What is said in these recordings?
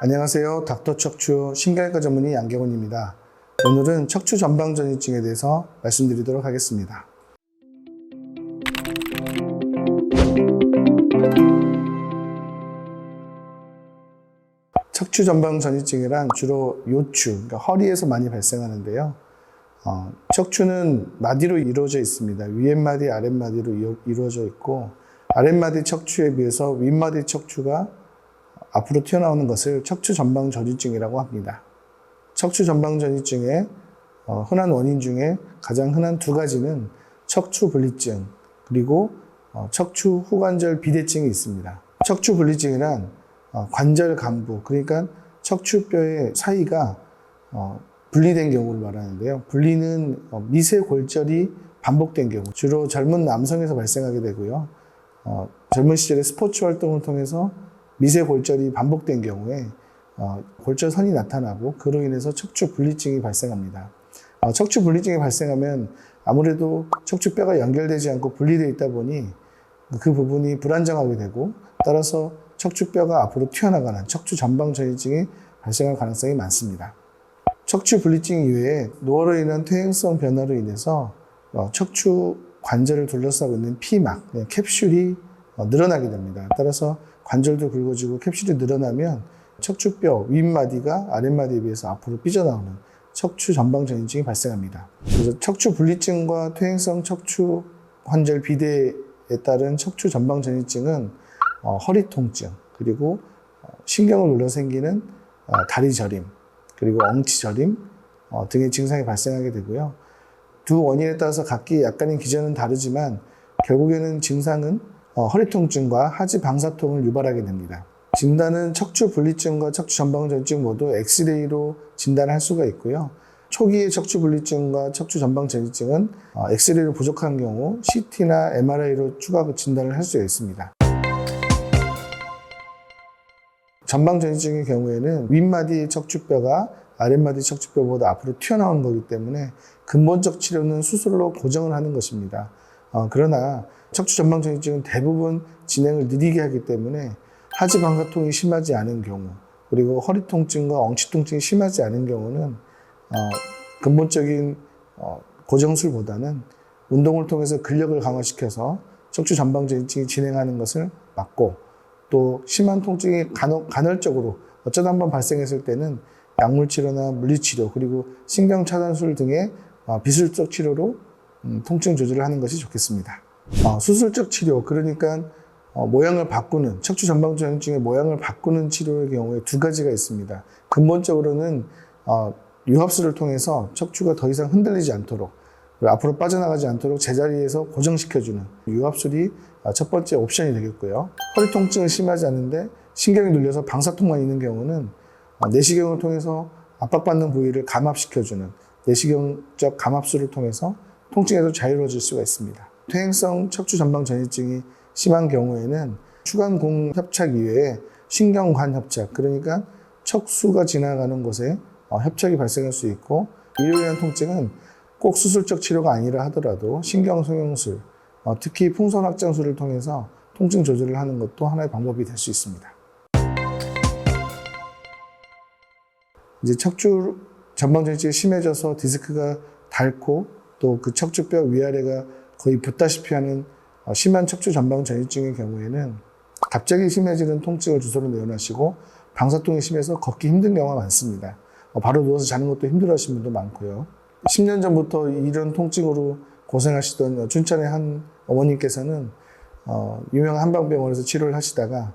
안녕하세요. 닥터 척추 신경외과 전문의 양경훈입니다. 오늘은 척추 전방 전이증에 대해서 말씀드리도록 하겠습니다. 척추 전방 전이증이란 주로 요추, 그러니까 허리에서 많이 발생하는데요. 어, 척추는 마디로 이루어져 있습니다. 위에마디, 아랫마디로 이루- 이루어져 있고 아랫마디 척추에 비해서 윗마디 척추가 앞으로 튀어나오는 것을 척추 전방 전이증이라고 합니다. 척추 전방 전이증의 어, 흔한 원인 중에 가장 흔한 두 가지는 척추 분리증 그리고 어, 척추 후관절 비대증이 있습니다. 척추 분리증이란 어, 관절 간부 그러니까 척추뼈의 사이가 어, 분리된 경우를 말하는데요. 분리는 어, 미세 골절이 반복된 경우 주로 젊은 남성에서 발생하게 되고요. 어, 젊은 시절에 스포츠 활동을 통해서 미세 골절이 반복된 경우에 어, 골절선이 나타나고 그로 인해서 척추 분리증이 발생합니다. 어, 척추 분리증이 발생하면 아무래도 척추뼈가 연결되지 않고 분리되어 있다 보니 그 부분이 불안정하게 되고 따라서 척추뼈가 앞으로 튀어나가는 척추 전방 전이증이 발생할 가능성이 많습니다. 척추 분리증 이외에 노화로 인한 퇴행성 변화로 인해서 어, 척추 관절을 둘러싸고 있는 피막, 네, 캡슐이 어, 늘어나게 됩니다. 따라서 관절도 굵어지고 캡슐이 늘어나면 척추뼈 윗마디가 아랫마디에 비해서 앞으로 삐져나오는 척추 전방 전이증이 발생합니다. 그래서 척추 분리증과 퇴행성 척추 관절 비대에 따른 척추 전방 전이증은 어, 허리 통증 그리고 어, 신경을 눌러 생기는 어, 다리 저림 그리고 엉치 저림 어, 등의 증상이 발생하게 되고요. 두 원인에 따라서 각기 약간의 기전은 다르지만 결국에는 증상은 어, 허리 통증과 하지 방사통을 유발하게 됩니다. 진단은 척추 분리증과 척추 전방 전증 모두 엑스레이로 진단할 수가 있고요. 초기의 척추 분리증과 척추 전방 전이증은 어, 엑스레이로 부족한 경우 CT나 MRI로 추가 진단을 할 수가 있습니다. 전방 전이증의 경우에는 윗마디 척추뼈가 아랫마디 척추뼈보다 앞으로 튀어나오는 거기 때문에 근본적 치료는 수술로 고정을 하는 것입니다. 어, 그러나 척추 전방 전이증은 대부분 진행을 느리게 하기 때문에 하지 방사통이 심하지 않은 경우 그리고 허리 통증과 엉치 통증이 심하지 않은 경우는 어, 근본적인 어, 고정술보다는 운동을 통해서 근력을 강화시켜서 척추 전방 전이증이 진행하는 것을 막고 또 심한 통증이 간혹, 간헐적으로 어쩌다 한번 발생했을 때는 약물 치료나 물리 치료 그리고 신경 차단술 등의 어, 비술적 치료로 음, 통증 조절을 하는 것이 좋겠습니다. 어, 수술적 치료 그러니까 어, 모양을 바꾸는 척추 전방 전이증의 모양을 바꾸는 치료의 경우에 두 가지가 있습니다. 근본적으로는 어, 유합술을 통해서 척추가 더 이상 흔들리지 않도록 앞으로 빠져나가지 않도록 제자리에서 고정시켜주는 유합술이 어, 첫 번째 옵션이 되겠고요. 허리 통증은 심하지 않은데 신경이 눌려서 방사통만 있는 경우는 어, 내시경을 통해서 압박받는 부위를 감압시켜주는 내시경적 감압술을 통해서 통증에서 자유로워질 수가 있습니다. 퇴행성 척추 전방 전이증이 심한 경우에는 추간공 협착 이외에 신경관 협착, 그러니까 척수가 지나가는 곳에 어, 협착이 발생할 수 있고 인한 통증은 꼭 수술적 치료가 아니라 하더라도 신경성형술, 어, 특히 풍선 확장술을 통해서 통증 조절을 하는 것도 하나의 방법이 될 수 있습니다. 이제 척추 전방 전이증이 심해져서 디스크가 닳고 또 그 척추뼈 위아래가 거의 붙다시피 하는 어, 심한 척추 전방 전이증의 경우에는 갑자기 심해지는 통증을 주소로 내어놓으시고 방사통이 심해서 걷기 힘든 경우가 많습니다. 어, 바로 누워서 자는 것도 힘들어 하시는 분도 많고요. 10년 전부터 이런 통증으로 고생하시던 어, 춘천의 한 어머님께서는 어, 유명한 한방병원에서 치료를 하시다가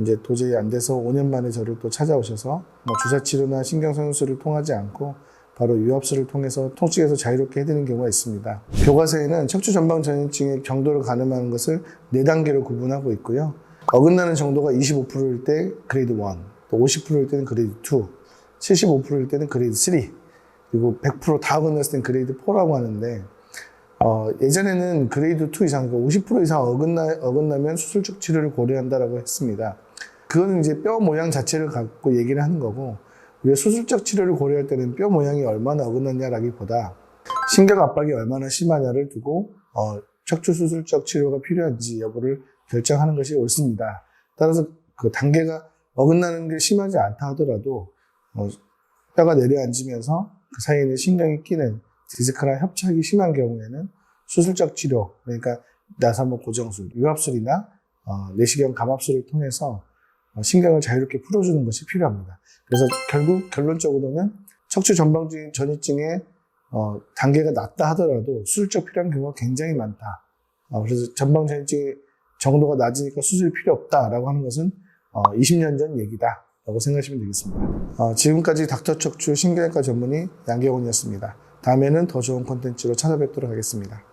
이제 도저히 안 돼서 5년 만에 저를 또 찾아오셔서 뭐 주사 치료나 신경성형술을 통하지 않고 바로 유압술을 통해서 통증에서 자유롭게 해드리는 경우가 있습니다. 교과서에는 척추 전방 전이증의 경도를 가늠하는 것을 4단계로 구분하고 있고요. 어긋나는 정도가 25%일 때 그레이드 1, 또 50%일 때는 그레이드 2, 75%일 때는 그레이드 3, 그리고 100%다 어긋났을 때는 그레이드 4라고 하는데 어, 예전에는 그레이드 2 이상, 그러니까 50% 이상 어긋나, 어긋나면 수술적 치료를 고려한다라고 했습니다. 그거는 이제 뼈 모양 자체를 갖고 얘기를 하는 거고, 수술적 치료를 고려할 때는 뼈 모양이 얼마나 어긋났냐라기보다 신경 압박이 얼마나 심하냐를 두고 어, 척추 수술적 치료가 필요한지 여부를 결정하는 것이 옳습니다. 따라서 그 단계가 어긋나는 게 심하지 않다 하더라도 어, 뼈가 내려앉으면서 그 사이에 있는 신경이 끼는 디스크나 협착이 심한 경우에는 수술적 치료, 그러니까 나사목 고정술, 유압술이나 어, 내시경 감압술을 통해서 어, 신경을 자유롭게 풀어주는 것이 필요합니다. 그래서 결국 결론적으로는 척추 전방진 전이증의 어, 단계가 낮다 하더라도 수술적 필요한 경우가 굉장히 많다. 어, 그래서 전방 전이증의 정도가 낮으니까 수술이 필요 없다라고 하는 것은 어, 20년 전 얘기다. 라고 생각하시면 되겠습니다. 어, 지금까지 닥터 척추 신경외과 전문의 양경훈이었습니다. 다음에는 더 좋은 콘텐츠로 찾아뵙도록 하겠습니다.